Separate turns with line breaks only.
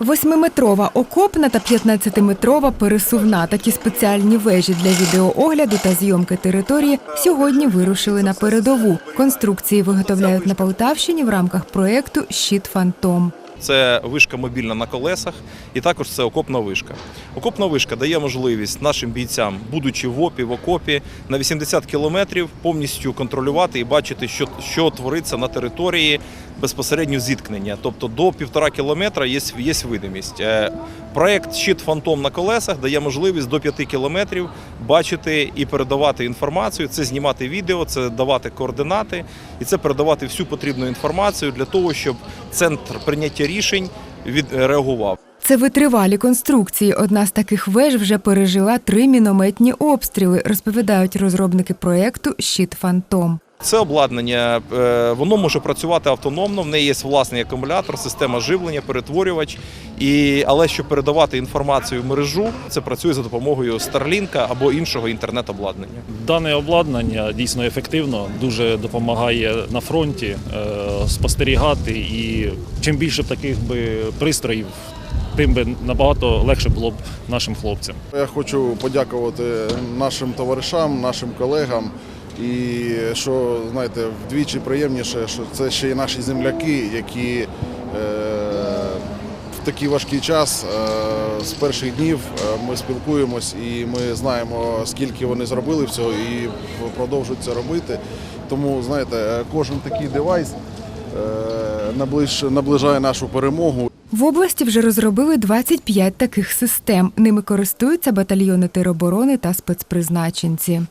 Восьмиметрова окопна та 15-метрова пересувна такі спеціальні вежі для відеоогляду та зйомки території сьогодні вирушили на передову. Конструкції виготовляють на Полтавщині в рамках проєкту Щит Фантом.
Це вишка мобільна на колесах, і також це окопна вишка. Окопна вишка дає можливість нашим бійцям, будучи в ОПі, в окопі, на 80 кілометрів повністю контролювати і бачити, що, що твориться на території безпосередньо зіткнення. Тобто до півтора кілометра є, є видимість. Е, Проект Щит Фантом на колесах дає можливість до 5 кілометрів бачити і передавати інформацію. Це знімати відео, це давати координати і це передавати всю потрібну інформацію для того, щоб центр прийняття рішень відреагував.
Це витривалі конструкції. Одна з таких веж вже пережила три мінометні обстріли, розповідають розробники проєкту Щит Фантом.
Це обладнання е, воно може працювати автономно. В неї є власний акумулятор, система живлення, перетворювач. І але щоб передавати інформацію в мережу, це працює за допомогою Starlink або іншого інтернет-обладнання.
Дане обладнання дійсно ефективно, дуже допомагає на фронті е, спостерігати. І чим більше таких би пристроїв, тим би набагато легше було б нашим хлопцям.
Я хочу подякувати нашим товаришам, нашим колегам. І що знаєте, вдвічі приємніше, що це ще й наші земляки, які е, в такий важкий час е, з перших днів е, ми спілкуємось і ми знаємо, скільки вони зробили всього і продовжують це робити. Тому знаєте, кожен такий девайс наближає нашу перемогу.
В області вже розробили 25 таких систем. Ними користуються батальйони тероборони та спецпризначенці.